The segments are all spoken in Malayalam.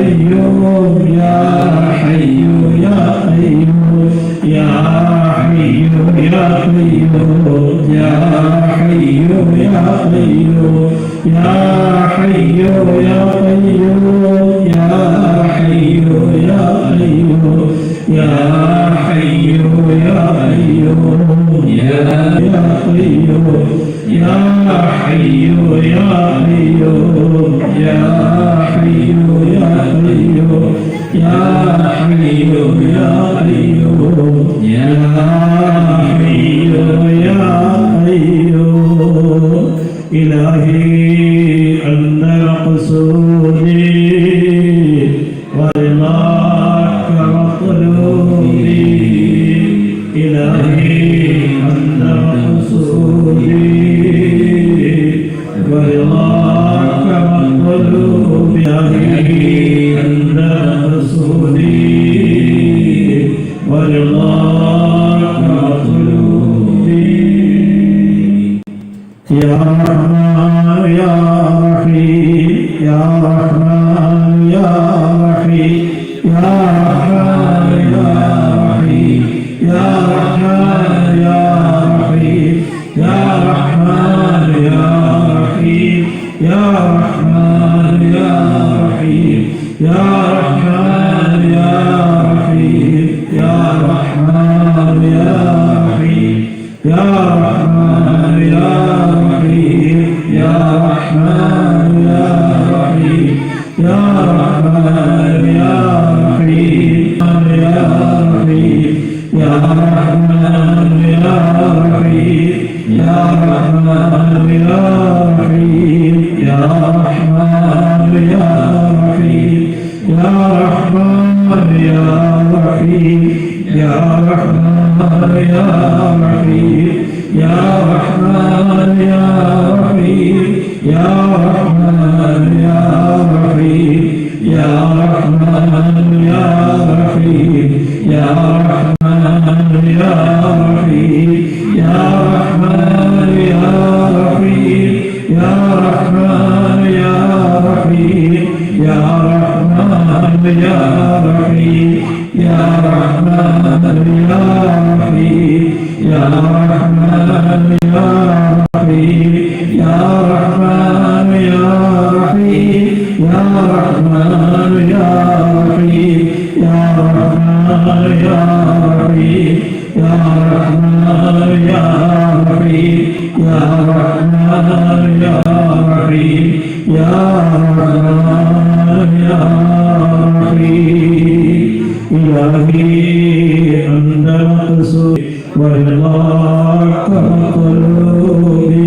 قيوم يا حي يا قيوم يا حي يا قيوم يا حي يا قيوم يا حي يا قيوم يا حي يا قيوم يا حي يا قيوم يا يا قيوم يا حي Amen. আমার رحمن يا رحيم يا رحمن يا رحيم يا رحمن يا رحيم يا رحمن يا رحيم يا رحمن يا رحيم يا رحمن يا رحيم يا رحمن يا رحيم يا رحمن يا رحيم يا رحمن يا رحيم إلهي أنت مقصود ورضاك مطلوبي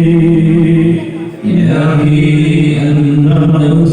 إلهي أنت مقصودي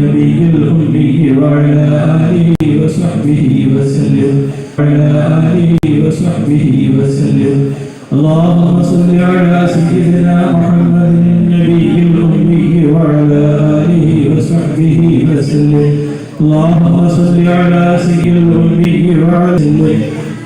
النبي الأمي وعلى آله وصحبه وسلم. وعلى آله وصحبه وسلم. اللهم صل على سيدنا محمد النبي الأمي وعلى آله وصحبه وسلم. اللهم صل على سيد الأمي وعلى سلم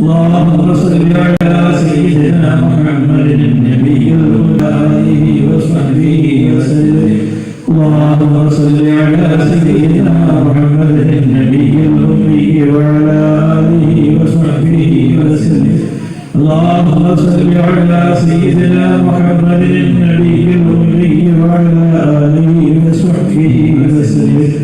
اللهم صل على سيدنا محمد النبي الأمي وصحبه وسلم اللهم صل على سيدنا محمد النبي الأمي وعلى آله وصحبه وسلم اللهم صل على سيدنا محمد النبي الأمي وعلى آله وصحبه وسلم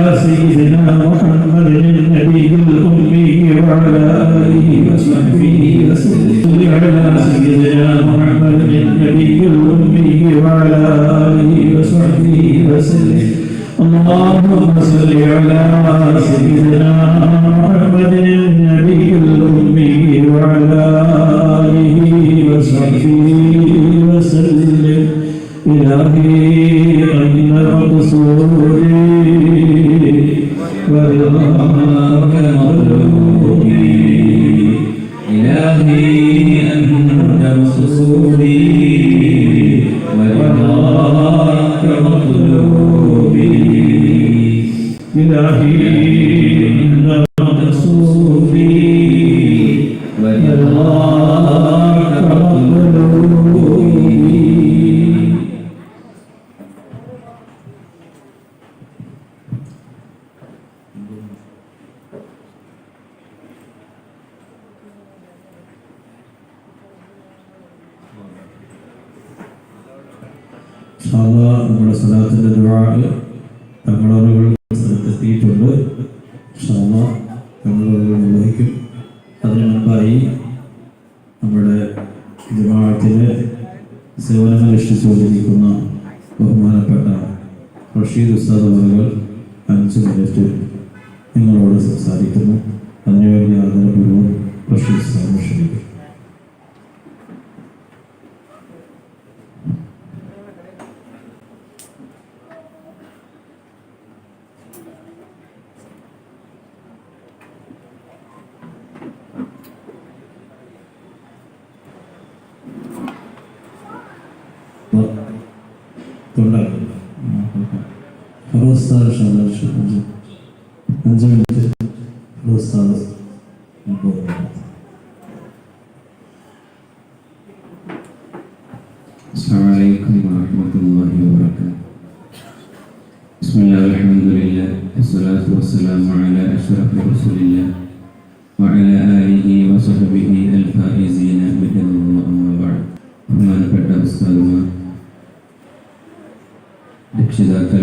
إلهي conocido, he estado السلام عليكم ورحمة الله وبركاته بسم الله الحمد لله والصلاة والسلام على أشرف رسول الله وعلى آله وصحبه الفائزين بإذن الله أما بعد ബഹുമാനപ്പെട്ട ഉസ്താദുമാർ രക്ഷിതാക്കൾ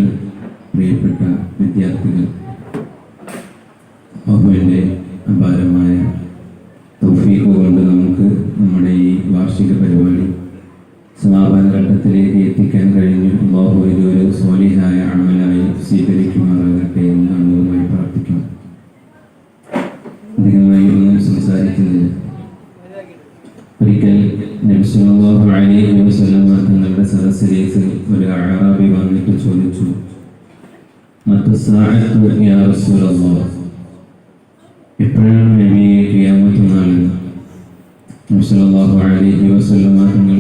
സല്ലല്ലാഹു അലൈഹി വസല്ലമ തങ്ങളുടെ സദസ്സിലേക്ക് ഒരു അഴാബി വന്നിട്ട് ചോദിച്ചു മറ്റു സാഹത്തു യാ റസൂലല്ലോ എപ്പോഴാണ് നബിയെ ക്രിയാമത്ത് നാളിൽ? നബിസ്വല്ലാഹു അലൈഹി വസല്ലമ തങ്ങൾ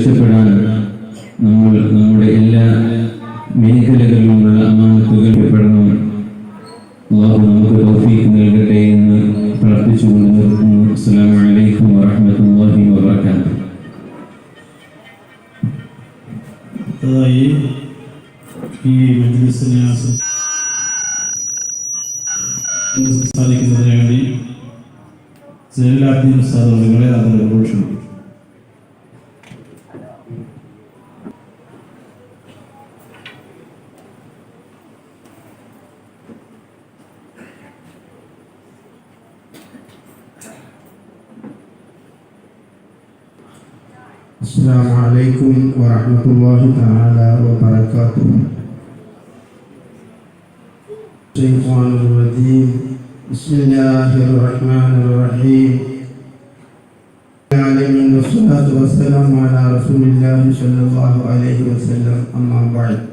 രക്ഷപ്പെടാൻ Assalamualaikum warahmatullahi taala wabarakatuh. Syaitanir rajim. Bismillahirrahmanirrahim. Alamin wassalatu wassalamu ala Rasulillah sallallahu alaihi wasallam amma ba'd.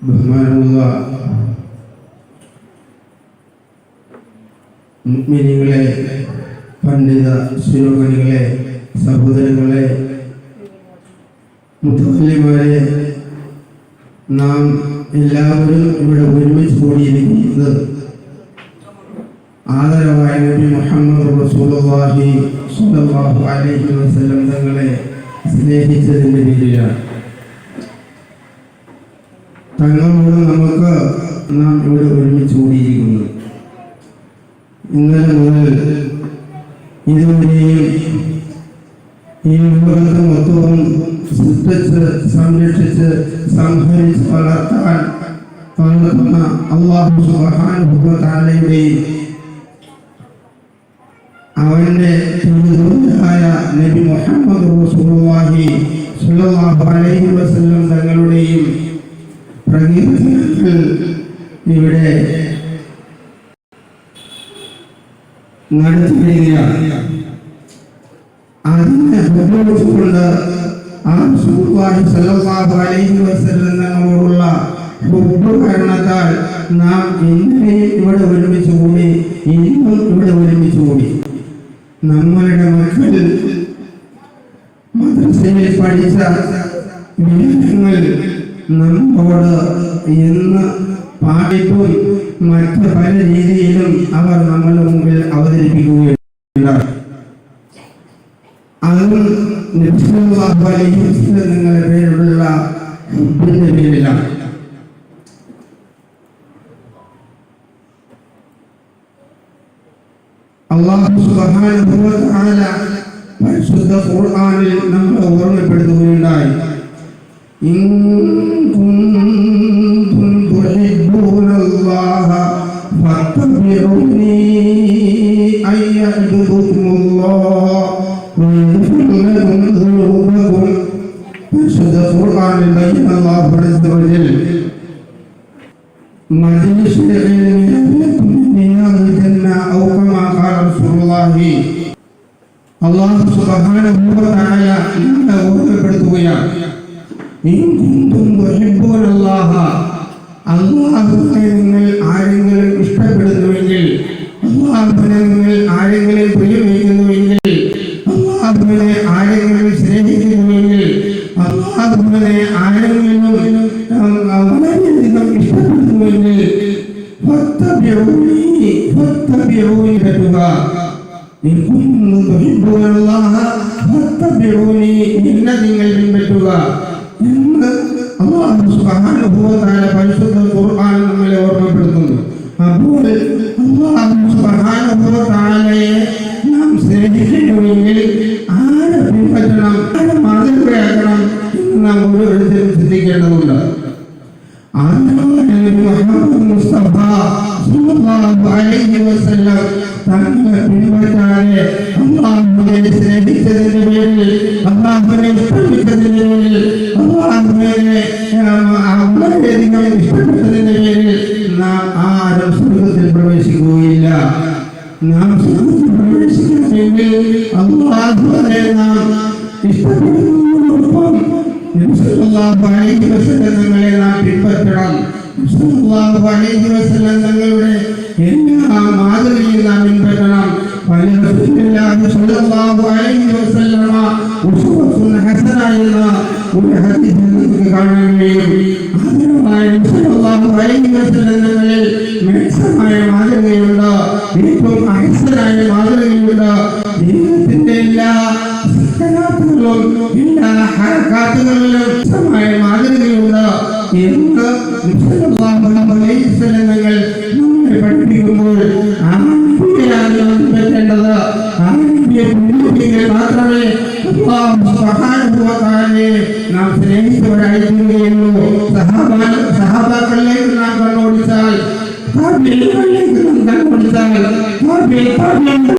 Bismillahirrahmanirrahim. മുഗ്മിനികളെ പണ്ഡിത ശിരോമണികളെ സഹോദരങ്ങളെ മുത്തവല്ലിമാരെ നാം എല്ലാവരും ഇവിടെ ഒരുമിച്ച് കൂടിയിരിക്കുന്നത് ആദരവായ നബി മുഹമ്മദ് റസൂലുള്ളാഹി സ്വല്ലല്ലാഹു അലൈഹി വസല്ലം തങ്ങളെ സ്നേഹിച്ചതിന്റെ പേരിലാണ്. തങ്ങളോട് നമുക്ക് നാം ഇവിടെ ഒരുമിച്ച് കൂടിയിരിക്കുന്നു ഇന്നലെ മുതൽ ഇതുവരെയും ഈ ലോകത്തെ മൊത്തവും സൃഷ്ടിച്ച് സംരക്ഷിച്ച് സംഹരിച്ച് വളർത്താൻ വളർത്തുന്ന അള്ളാഹു സുബ്ഹാനഹുവതആലയുടെയും അവന്റെ തിരുദൂതനായ നബി മുഹമ്മദ് റസൂലുള്ളാഹി സ്വല്ലല്ലാഹു അലൈഹി വസല്ലം തങ്ങളുടെയും പ്രകീർത്തനങ്ങൾ ഇവിടെ നടത്തി വരികയാണ് അതിനെ ഉപയോഗിച്ചുകൊണ്ട് ആ സ്വല്ലല്ലാഹു അലൈഹി വസല്ലം തങ്ങളോടുള്ള ഹുബ്ബ് കാരണത്താൽ നാം ഇന്നലെയും ഇവിടെ ഒരുമിച്ച് കൂടി ഇന്നും ഇവിടെ ഒരുമിച്ച് കൂടി നമ്മളുടെ മക്കൾ മദ്രസയിൽ പഠിച്ച വിവരങ്ങൾ നമ്മോട് ഇന്ന് പാടിപ്പും മറ്റ് പല രീതിയിലും അവർ നമ്മളുടെ മുമ്പിൽ അവതരിപ്പിക്കുകയുണ്ടായി. അതും നിങ്ങളുടെ പേരിലുള്ള പേരിലാണ്. പരിശുദ്ധ നമ്മൾ ഓർമ്മപ്പെടുത്തുകയുണ്ടായി. ഇൻ ഫത്തബിഊനി അയ്യഹ്ബുബുക്കുമുല്ലാഹ് വയഗ്ഫിർ ലക്കും ദുനൂബക്കും പരിശുദ്ധ ഖുർആനിൽ ബയ്യന അല്ലാഹു അസ്സ വജൽ مجلس العلم لكم من رياض الجنة أو كما قال رسول الله അള്ളാഹു സുബ്ഹാനഹുവതആല നമ്മളെ ഓർമ്മപ്പെടുത്തുകയാണ് ഇൻ കുന്തും തുഹിബ്ബൂനല്ലാഹ അല്ലാഹുവിനെ നിങ്ങൾ ப்ரிப்பேர் பண்ணுது അലൈഹി വസല്ലം തങ്ങളെ പിൻപറ്റാതെ അള്ളാഹുവിനെ സ്നേഹിച്ചതിന്റെ പേരിൽ അള്ളാഹുവിനെ ഇഷ്ടപ്പെട്ടതിന്റെ പേരിൽ അള്ളാഹുവിനെ വളരെയധികം ഇഷ്ടപ്പെട്ടതിന്റെ പേരിൽ നാം ആരും സ്വർഗത്തിൽ പ്രവേശിക്കുകയില്ല. നാം സ്വർഗത്തിൽ പ്രവേശിക്കണമെങ്കിൽ അള്ളാഹുവിനെ നാം ഇഷ്ടപ്പെടുന്നതോടൊപ്പം തങ്ങളെ നാം പിൻപറ്റണം. അലൈഹി വസല്ലം തങ്ങളുടെ എല്ലാ മാതൃകയും നാം പിൻപറ്റണം കാണാൻ കഴിയും. മാതൃകയുണ്ട്. ഏറ്റവും അഹസനായ മാതൃകയുണ്ട്. ജീവിതത്തിന്റെ എല്ലാ എല്ലാ ഹരക്കാത്തുകളിലും മാതൃകയുണ്ട്. എന്ന് ಓಡಾಡಿದ್ದೀರಿಯನ್ನು ಸಹಬಾ ಸಹಬಾಕಲ್ಲೇ ನಾವು ನೋಡಿದ್ದಾಳೆ ಆ ಬೆಲ್ಲುಗಳೇ ನಾವು ನೋಡಿದ್ದಾಳೆ ಆ ಬೆಲ್ಲ